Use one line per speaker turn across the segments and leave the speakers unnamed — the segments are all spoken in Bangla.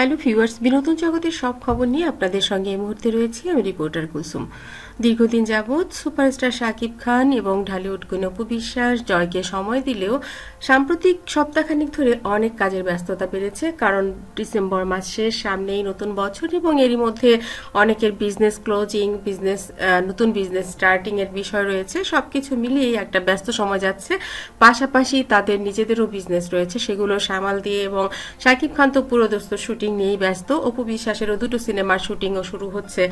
হ্যালো ভিউয়ার্স বিনোদন জগতের সব খবর নিয়ে আপনাদের সঙ্গে এই মুহূর্তে রয়েছি আমি রিপোর্টার কুসুম। দীর্ঘদিন যাবৎ সুপারস্টার শাকিব খান এবং ঢালিউড অপু বিশ্বাস জয়কে সময় দিলেও সাম্প্রতিক সপ্তাহখানিক ধরে অনেক কাজের ব্যস্ততা বেড়েছে, কারণ ডিসেম্বর মাসের সামনেই নতুন বছর এবং এরই মধ্যে অনেকের বিজনেস ক্লোজিং বিজনেস নতুন বিজনেস স্টার্টিং এর বিষয় রয়েছে, সবকিছু মিলিয়ে একটা ব্যস্ত সময় যাচ্ছে। পাশাপাশি তাদের নিজেদেরও বিজনেস রয়েছে, সেগুলো সামাল দিয়ে এবং শাকিব খান তো পুরোদস্ত শুটিং নিয়েই ব্যস্ত। অপু বিশ্বাসেরও দুটো সিনেমার শুটিংও শুরু হচ্ছে।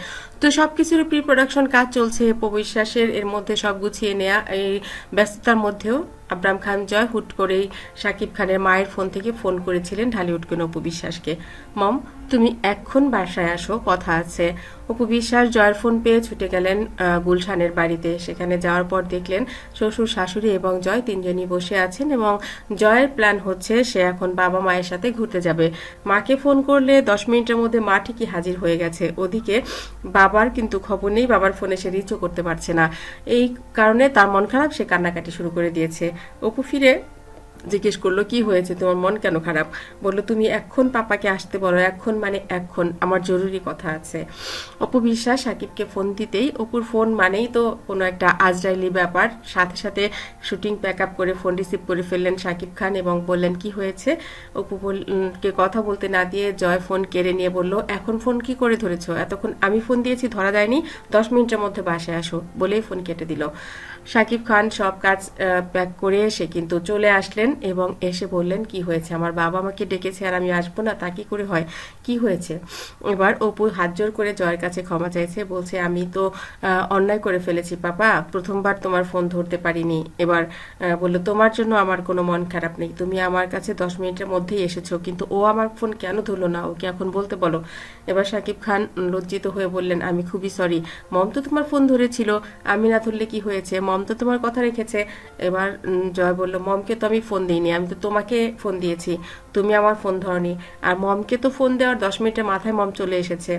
তো সবকিছুর প্রি প্রোডাকশন কাজ চলছে অপু বিশ্বাসের। এর মধ্যে সব গুছিয়ে নেওয়া এই ব্যস্ততার মধ্যেও আব্রাম খান জয় হুট করেই শাকিব খানের মায়ের ফোন থেকে ফোন করেছিলেন ঢালিউড কেন অপু বিশ্বাসকে। মম, তুমি এক্ষণ বাসায় আসো, কথা আছে। অপু বিশ্বাস জয়ের ফোন পেয়ে ছুটে গেলেন গুলশানের বাড়িতে। সেখানে যাওয়ার পর দেখলেন শ্বশুর, শাশুড়ি এবং জয় তিনজনই বসে আছেন এবং জয়ের প্ল্যান হচ্ছে সে এখন বাবা মায়ের সাথে ঘুরতে যাবে। মাকে ফোন করলে দশ মিনিটের মধ্যে মা ঠিকই হাজির হয়ে গেছে। ওদিকে বাবার কিন্তু খবর নেই, বাবার ফোনে সে রিচও করতে পারছে না। এই কারণে তার মন খারাপ, সে কান্নাকাটি শুরু করে দিয়েছে। অপু ফিরে জিজ্ঞেস করল, কি হয়েছে? তোমার মন কেন খারাপ? বলল, তুমি এখন পাপাকে আসতে বলো, এখন মানে এখন, আমার জরুরি কথা আছে। অপু বিশ্বাস সাকিবকে ফোন দিতেই, অপুর ফোন মানেই তো কোনো একটা আজরাইলি ব্যাপার। সাথে সাথে শুটিং প্যাক আপ করে ফোন রিসিভ করে ফেললেন সাকিব খান এবং বললেন, কি হয়েছে? অপু কে কথা বলতে না দিয়ে জয় ফোন কেড়ে নিয়ে বলল, এখন ফোন কি করে ধরেছ? এতক্ষণ আমি ফোন দিয়েছি, ধরা যায়নি। দশ মিনিটের মধ্যে বাসায় আসো, বলেই ফোন কেটে দিল। সাকিব খান সব কাজ প্যাক করে এসে কিন্তু চলে আসলেন এবং এসে বললেন, কি হয়েছে? আমার বাবা আমাকে ডেকেছে আর আমি আসব না, তা কি করে হয়? কি হয়েছে? এবার অপু হাত জোর করে জয়ের কাছে ক্ষমা চাইছে, বলছে, আমি তো অন্যায় করে ফেলেছি, পাপা। প্রথমবার তোমার ফোন ধরতে পারিনি। এবার বলল, তোমার জন্য আমার কোনো মন খারাপ নেই। তুমি আমার কাছে দশ মিনিটের মধ্যেই এসেছ, কিন্তু ও আমার ফোন কেন ধরলো না? ওকে এখন বলতে বলো। এবার সাকিব খান লজ্জিত হয়ে বললেন, আমি খুবই সরি। মম তো তোমার ফোন ধরেছিল, আমি না ধরলে কি হয়েছে? মম তো তোমার কথা রেখেছে। এবার জয় বলল, মমকে তো আমি ফোন দিইনি, আমি তো তোমাকে ফোন দিয়েছি। তুমি আমার ফোন ধরনি। আর মমকে তো ফোন দেওয়ার দশ মিনিটের মাথায় মম চলে এসেছে।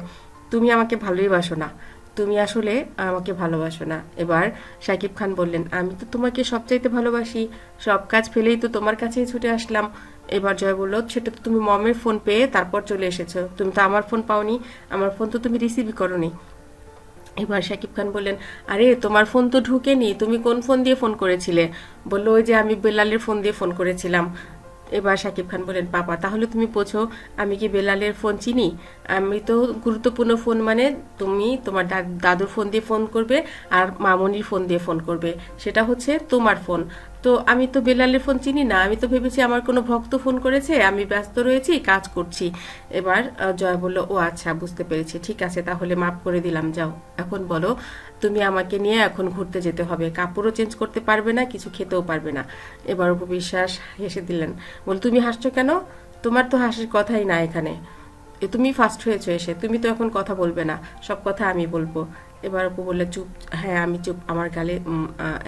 তুমি আমাকে ভালোই বাসো না। তুমি আসলে আমাকে ভালোবাসো না। এবার সাকিব খান বললেন, আমি তো তোমাকে সবচাইতে ভালোবাসি। সব কাজ ফেলেই তো তোমার কাছেই ছুটে আসলাম। এবার জয় বলল, সেটা তো তুমি মমের ফোন পেয়ে তারপর চলে এসেছ। তুমি তো আমার ফোন পাওনি। আমার ফোন তো তুমি রিসিভই করনি। এবার শাকিব খান বললেন, আরে, তোমার ফোন তো ঢুকেনি, তুমি কোন ফোন দিয়ে ফোন করেছিলে? বলল, ওই যে আমি বেলালের ফোন দিয়ে ফোন করেছিলাম। এবার শাকিব খান বলেন পাপা তাহলে তুমি বোঝো, আমি কি বেলালের ফোন চিনি? আমি তো গুরুত্বপূর্ণ ফোন মানে তুমি তোমার দাদুর ফোন দিয়ে ফোন করবে আর মামনির ফোন দিয়ে ফোন করবে। সেটা হচ্ছে তোমার ফোন। তো আমি তো বেলালের ফোন চিনি না, আমি তো ভেবেছি আমার কোনো ভক্ত ফোন করেছে, আমি ব্যস্ত রয়েছি, কাজ করছি। এবার জয় বলল, ও আচ্ছা বুঝতে পেরেছি, ঠিক আছে, তাহলে মাফ করে দিলাম, যাও। এখন বলো, তুমি আমাকে নিয়ে এখন ঘুরতে যেতে হবে। কাপড়ও চেঞ্জ করতে পারবে না, কিছু খেতেও পারবে না। এবার উপবিশ্বাস হেসে দিলেন, বল, তুমি হাসছো কেন? তোমার তো হাসির কথাই না এখানে। তুমি ফার্স্ট হয়েছো এসে, তুমি তো এখন কথা বলবে না, সব কথা আমি বলব। এবার অপু বললে, চুপ হ্যাঁ আমি চুপ, আমার গালে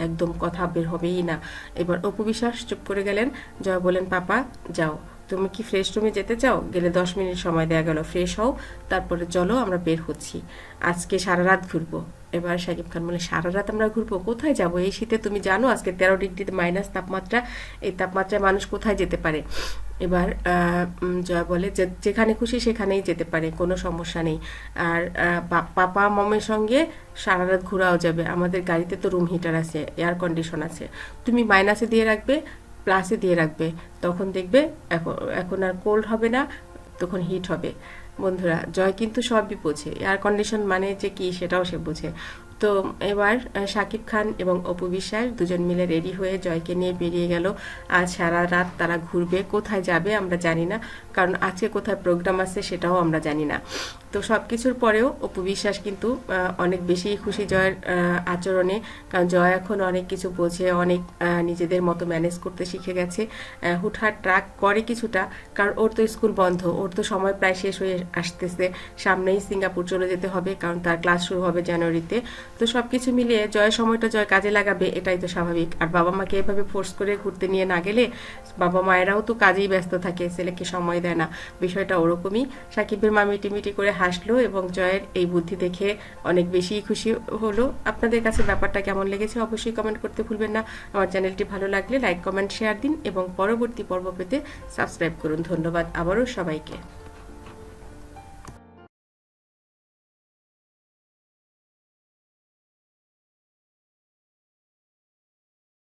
একদম কথা বের হবেই না। এবার অপু বিশ্বাস চুপ করে গেলেন, জয় বলেন পাপা, যাও। তুমি কি ফ্রেশ রুমে যেতে চাও? গেলে দশ মিনিট সময় দেওয়া গেল ফ্রেশ হও, তারপরে চলো, আমরা বের হচ্ছি। আজকে সারা রাত ঘুরবো। এবার সাকিব খান বলে সারা রাত আমরা ঘুরবো? কোথায় যাব? এই শীতে তুমি জানো, আজকে তেরো ডিগ্রিতে মাইনাস তাপমাত্রা, এই তাপমাত্রায় মানুষ কোথায় যেতে পারে? এবার জয়া বলে যে, যেখানে খুশি সেখানেই যেতে পারে, কোনো সমস্যা নেই। আর পাপা মমের সঙ্গে সারা রাত ঘোরাও যাবে। আমাদের গাড়িতে তো রুম হিটার আছে এয়ার কন্ডিশন আছে। তুমি মাইনাসে দিয়ে রাখবে প্লাসে দিয়ে রাখবে। তখন দেখবে এখন এখন আর কোল্ড হবে না, তখন হিট হবে। বন্ধুরা, জয় কিন্তু সবই বোঝে। এয়ার কন্ডিশন মানে যে কি সেটাও সে বোঝে। তো এবার শাকিব খান এবং অপু বিশ্বাস দুজন মিলে রেডি হয়ে জয়কে নিয়ে বেরিয়ে গেল। আজ সারা রাত তারা ঘুরবে, কোথায় যাবে আমরা জানি না, কারণ আজকে কোথায় প্রোগ্রাম আছে সেটাও আমরা জানি না। তো সব কিছুর পরেও অপু বিশ্বাস কিন্তু অনেক বেশি খুশি জয়ের আচরণে, কারণ জয় এখন অনেক কিছু বোঝে, অনেক নিজেদের মতো ম্যানেজ করতে শিখে গেছে। হুটহাট ট্রাক করে কিছুটা, কারণ ওর তো স্কুল বন্ধ, ওর তো সময় প্রায় শেষ হয়ে আসতেছে। সামনেই সিঙ্গাপুর চলে যেতে হবে, কারণ তার ক্লাস শুরু হবে জানুয়ারিতে। তো সব কিছু মিলিয়ে জয় সময়টা জয় কাজে লাগাবে, এটাই তো স্বাভাবিক। আর বাবা মাকে এভাবে ফোর্স করে ঘুরতে নিয়ে না গেলে বাবা মায়েরাও তো কাজেই ব্যস্ত থাকে, ছেলেকে সময় দেয় না। বিষয়টা ওরকমই। সাকিবের মা মিটিমিটি করে হাসলো এবং জয়ের এই বুদ্ধি দেখে অনেক বেশি খুশি হলো। আপনাদের কাছে ব্যাপারটা কেমন লেগেছে অবশ্যই কমেন্ট করতে ভুলবেন না। আমার চ্যানেলটি ভালো লাগলে লাইক কমেন্ট শেয়ার দিন এবং পরবর্তী পর্ব পেতে সাবস্ক্রাইব করুন। ধন্যবাদ আবারও সবাইকে।